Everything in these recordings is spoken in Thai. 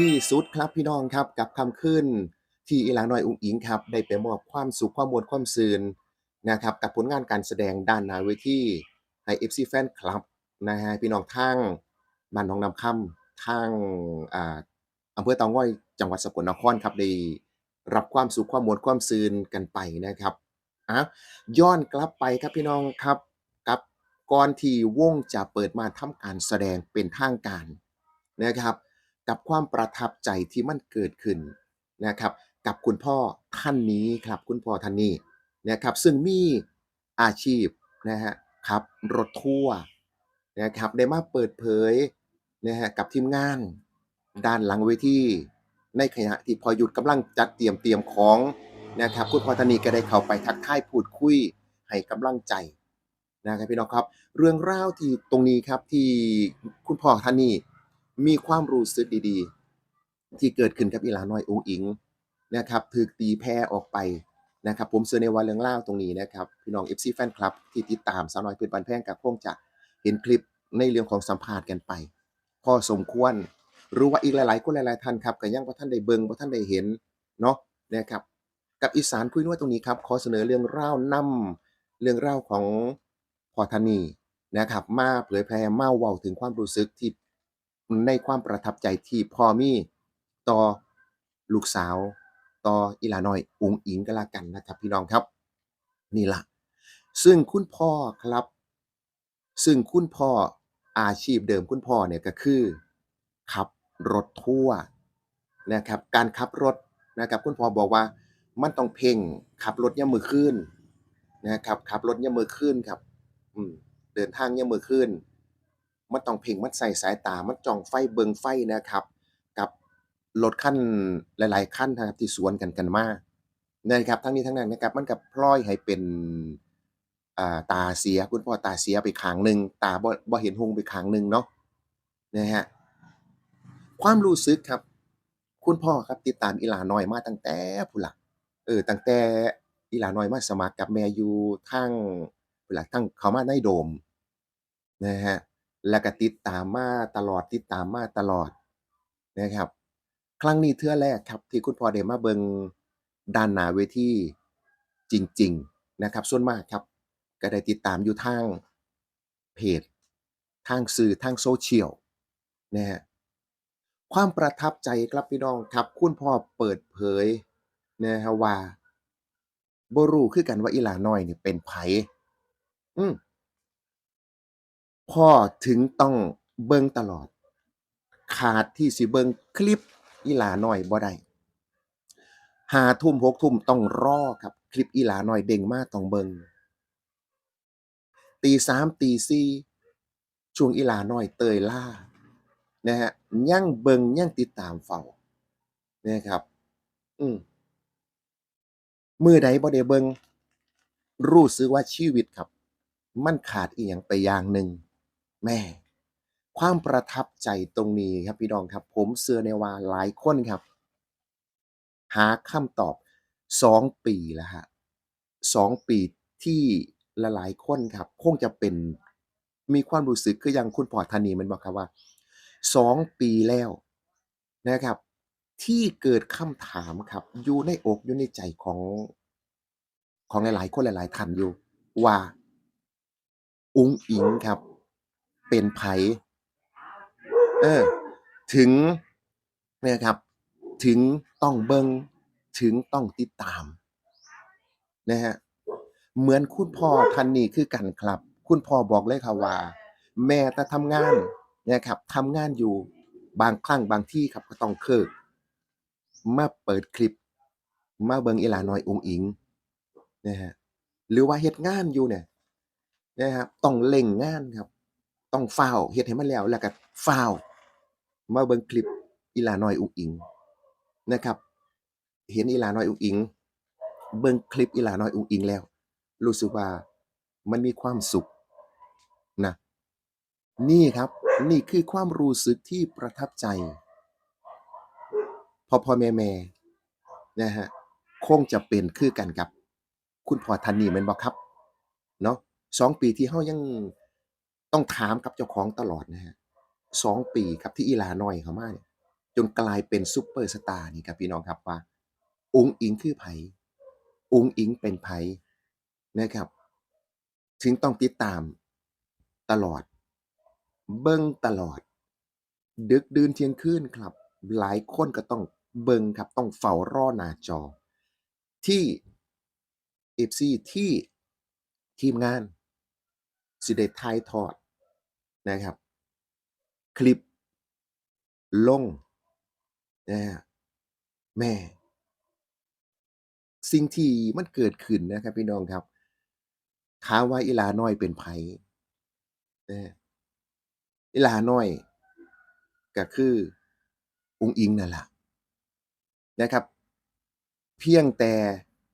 ที่สุดครับพี่น้องครับกับค่ำคืนที่อีหลาน้อยอุ๋งอิงครับได้ไปมอบความสุขความม่วนความซื่นนะครับกับผลงานการแสดงด้านนาเวทีให้ FC แฟนคลับนะฮะพี่น้องทางบ้านหนองนำค่ำทางอ่าอำเภอเตางอยจังหวัดสกลนครครับได้รับความสุขความม่วนความซื่นกันไปนะครับอะย้อนกลับไปครับพี่น้องครับกับก่อนที่วงจะเปิดมาทำการแสดงเป็นทางการนะครับ กับความประทับใจที่มันเกิดขึ้นนะครับ กับคุณพ่อท่านนี้ครับ คุณพ่อท่านนี้นะครับ ซึ่งมีอาชีพนะฮะขับรถทัวร์นะครับได้มาเปิดเผยนะฮะกับทีมงาน ด้านหลังเวทีในขณะที่พอหยุดกำลังจัดเตรียมเตรียมของนะครับคุณพ่อท่านนี้ก็ได้เข้าไปทักทายพูดคุยให้กำลังใจนะครับพี่น้องครับ เรื่องราวที่ตรงนี้ครับที่คุณพ่อท่านนี้ มีความรู้สึกดีๆ ที่เกิดขึ้นกับอีหลาน้อยอุ๋งอิงนะครับถูกตีแพร่ออกไปนะครับ ผมเชื่อในว่าเรื่องเล่าตรงนี้นะครับ พี่น้อง FC แฟนคลับที่ติดตามสาวน้อยเพชรบ้านแพงก็คงจะเห็นคลิปในเรื่องของสัมภาษณ์กันไป พอสมควรรู้ว่าอีกหลายๆคนหลายๆท่านครับก็ยังบ่ทันได้เบิ่งบ่ทันได้เห็นเนาะนะครับ กับอีสานคุยนวดตรงนี้ครับขอเสนอเรื่องเล่าวนำเรื่องเล่าของพ่อธนีนะครับ มาเผยแพร่มาเว้าถึงความรู้สึกที่ ในความประทับใจที่พ่อมีต่อลูกสาว ต่ออีหลาน้อยอุงอิงก็แล้วกันนะครับพี่น้องครับนี่ละซึ่งคุณพ่อครับ ซึ่งคุณพ่ออาชีพเดิมคุณพ่อเนี่ยก็คือขับรถทัวร์นะครับการขับรถนะครับคุณพ่อบอกว่ามันต้องเพ่งขับรถยามมื้อคืนนะครับขับรถยามมื้อคืนครับอืมเดินทางยามมื้อคืน มันต้องเพ่งมันใส่สายตา มันจ้องไฟเบิงไฟนะครับ กับรถคันหลายๆคันนะครับที่สวนกันกันมานะครับทั้งนี้ทั้งนั้นนะครับมันก็พลอยให้เป็นาตาเสียคุณพ่อตาเสียไปขางหนึ่งตาบ่บ่เห็นหงไปขางหนึ่งเนาะนะครับความรู้สึกครับ คุณพ่อครับติดตามอีหลาน้อยมาตั้งแต่พู้นล่ะเออตั้งแต่อีหลาน้อยมาสมัครกับแม่อยู่ทางพู้นล่ะทางเข้ามาในโดมนะครับ แล้วก็ติดตามมาตลอดติดตามมาตลอดนะครับ ครั้งนี้เทื่อแรกครับ ที่คุณพ่อได้มาเบิงด้านหนาเวทีจริง ๆนะครับ ส่วนมากครับ ก็ได้ติดตามอยู่ทางเพจทางสื่อทาง Social นะครับความประทับใจครับพี่น้องครับ คุณพ่อเปิดเผยนะครับว่าบรูคือกันว่าอีหลาน้อยนี่เป็นไผอืม พ่อถึงต้องเบิ่งตลอด ขาดที่สิเบิ่งคลิปอีหลาน้อยบ่ได้5ทุ่ม6ทุ่มต้องรอครับ คลิปอีหลาน้อยเด้งมาต้องเบิ่งตี3ตี4ช่วงอีหลาน้อยเตยล่านะครับยังเบิ่งยังติดตามเฝ้านะครับ อืมมื้อใดบ่ได้เบิ่งรู้สึกว่าชีวิตครับ มันขาดอิหยังไปอย่างหนึ่ง แม่ ความประทับใจตรงนี้ครับพี่น้องครับ ผมเชื่อได้ว่าหลายคนครับ หาคำตอบ2ปีแล้วครับ2ปีที่ลหลายคนครับ คงจะเป็นมีความรู้สึกคืออย่างคุณพ่อท่านีม่นบ่ครับว่า2ปีแล้วนะครับ ที่เกิดคำถามครับ อยู่ในอกอยู่ในใจของของหลายๆคนหลายๆท่านอยู่ว่า อุ๋งอิงครับ เป็นไผเออ ถึงนะครับ ถึงต้องเบิงถึงต้องติดตามนะครับเหมือนคุณพ่อท่านนี้คือกันครับ คุณพ่อบอกเลยครับว่า แม้แต่ทำงานนะครับทำงานอยู่บางครั้งบางที่ครับก็ต้องเคิกมาเปิดคลิป มาเบิงอีลาน้อยองอิงนะครับหรือว่าเฮ็ดงานอยู่เนี่ยนะครับต้องเร่งงานครับ ต้องฟ้าเฮ็ดให้มันแล้วแล้วก็ฟ้ามาเบิ่งคลิปอีหลาน้อยอุ๋งอิงนะครับ เห็นอีหลาน้อยอุ๋งอิง เบิ่งคลิปอีหลาน้อยอุ๋งอิงแล้ว รู้สึกว่ามันมีความสุขนะนี่ครับนี่คือความรู้สึกที่ประทับใจพ่อๆแม่นะครับคงจะเป็นคือกันกับ คุณพ่อท่านนี้แม่นบ่ครับเนาะ2ปีที่เรายัง ต้องถามกับเจ้าของตลอดนะครับ2ปีครับที่อีลาน้อยเขามาเนี่ยจนกลายเป็นซุปเปอร์สตาร์นี่ครับพี่น้องครับว่าอุ๋งอิงคือไผอุ๋งอิงเป็นไผนะครับ ถึงต้องติดตามตลอด เบิ่งตลอด ดึกดื่นเที่ยงคืนครับ หลายคนก็ต้องเบิ่งครับต้องเฝ้ารอหน้าจอ ที่ FC ที่ทีมงานสิได้ถ่ายทอด นะครับ คลิป ลงนะแม่ สิ่งที่มันเกิดขึ้นนะครับพี่น้องครับถามว่าอีลาน้อยเป็นไผเอออีลาน้อยก็คืออุ๋งอิงนั่นแหละนะครับ เพียงแต่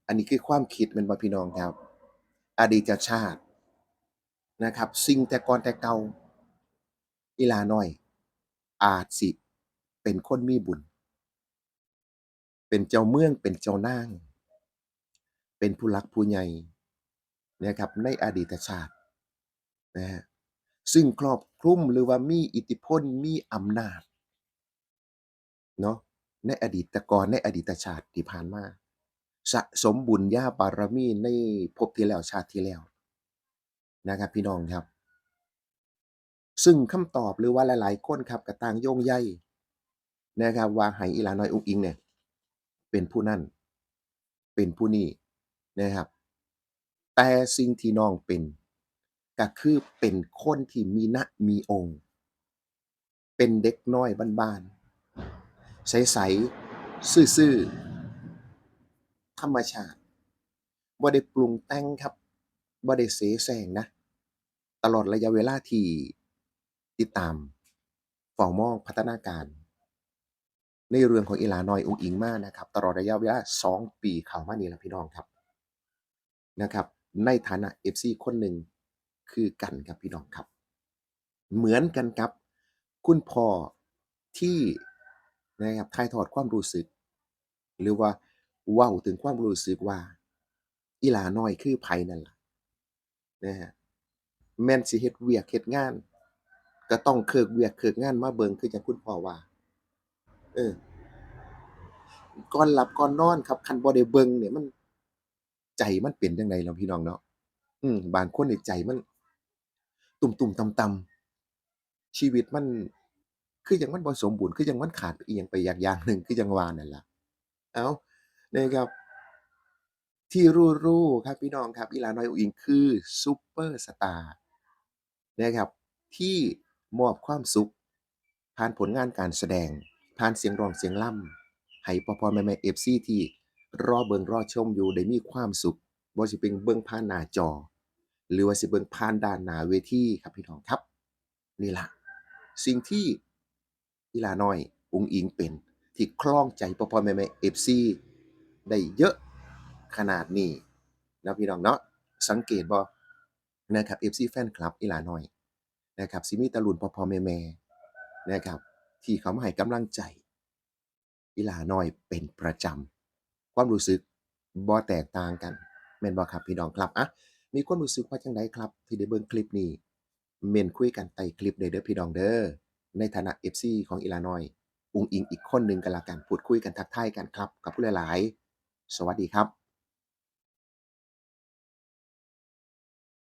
อันนี้คือความคิดม่นบ่พี่น้องครับ อดีตชาตินะครับ สิ่งแต่ก่อนแต่เก่า อีลาน้อย อาจสิ เป็นคนมีบุญ เป็นเจ้าเมืองเป็นเจ้านาง เป็นผู้หลักผู้ใหญ่นะครับในอดีตชาตินะครับซึ่งครอบคลุมหรือว่ามีอิทธิพลมีอำนาจเนาะในอดีตกรในอดีตชาติที่ผ่านมาสะสมบุญญาบารมีในภพที่แล้วชาติที่แล้วนะครับพี่น้องครับ ซึ่งคำตอบหรือว่าหลาย ๆ คนครับก็ต่างโยงใยนะครับว่าให้อีหลาน้อยอุ๋งอิงเนี่ยเป็นผู้นั้นเป็นผู้นี้นะครับ แต่สิ่งที่น้องเป็น ก็คือเป็นคนที่มีนะมีองค์ เป็นเด็กน้อยบ้านๆใสๆซื่อๆธรรมชาติบ่ได้ปรุงแต่งครับบ่ได้เสแสร้งนะ ตลอดระยะเวลาที่ ติดตามเฝ้ามองพัฒนาการ ในเรื่องของอีหลานอยอุงอิงมานะครับ ตลอดระยะเวลา2ปีเข้ามานี่ละพี่น้องครับนะครับ ในฐานะ FC คนหนึ่งคือกันครับพี่น้องครับ เหมือนกันกับ คุณพ่อที่นะครับถ่ายทอดความรู้สึก หรือว่าว้าถึงความรู้สึกว่า อีหลาน้อยคือไผนั่นล่ะนะครับแม่นสิเฮ็ดเวียกเฮ็ดงาน ก็ต้องเลิกเวียกเลิกงานมาเบิงคือจั่งคุณพ่อว่า เออก่อนหลับก่อนนอนครับ คันบ่ได้เบิงเนี่ยมัน ใจมันเป็นจั่งใดเนาพี่น้องเนาะอืมบางคนนี่ใจมัน ตุ่มๆต่ำๆชีวิตมัน คือจั่งมันบ่สมบูรณ์คือจั่งมันขาดอิหยังไปอย่างอย่างหนึ่งคือจั่งวานั่นล่ะ เอ้านะครับ ที่รู้ๆครับพี่น้องครับอีลาน้อยอุอิงคือซุปเปอร์สตาร์นะครับที่ มอบความสุข ผ่านผลงานการแสดง ผ่านเสียงร้องเสียงล่ำให้พ่อๆแม่ๆ FC ที่รอเบิงรอชมอยู่ได้มีความสุขบ่ว่าสิเป็นเบิงผ่านหน้าจอ หรือว่าสิเบิงผ่านด้านหน้าเวทีครับพี่น้องครับนี่ละสิ่งที่อีหลาน้อยอุ๋งอิงเป็นที่ครองใจพ่อๆแม่ๆ FC ได้เยอะขนาดนี้นะพี่น้องเนาะสังเกตบ่นะครับ FC แฟนคลับอีหลาน้อย นะครับสิมีต่รุ่นพ่อๆแม่นะครับ ที่เขามาให้กำลังใจอีลาน้อยเป็นประจำความรู้สึกบ่แตกต่างกันแม่นบ่ครับพี่น้องครับอะมีความรู้สึกว่าจังใดครับ ที่ได้เบิ่งคลิปนี้เมนคุยกันใต้คลิปได้เด้อพี่น้องเด้อในฐานะ FC ของอีลาน้อยอุงอิงอีกคนหนึ่งก็แล้วกันพูดคุยกันทักทายกันครับขอบคุณหลาย ๆ สวัสดีครับ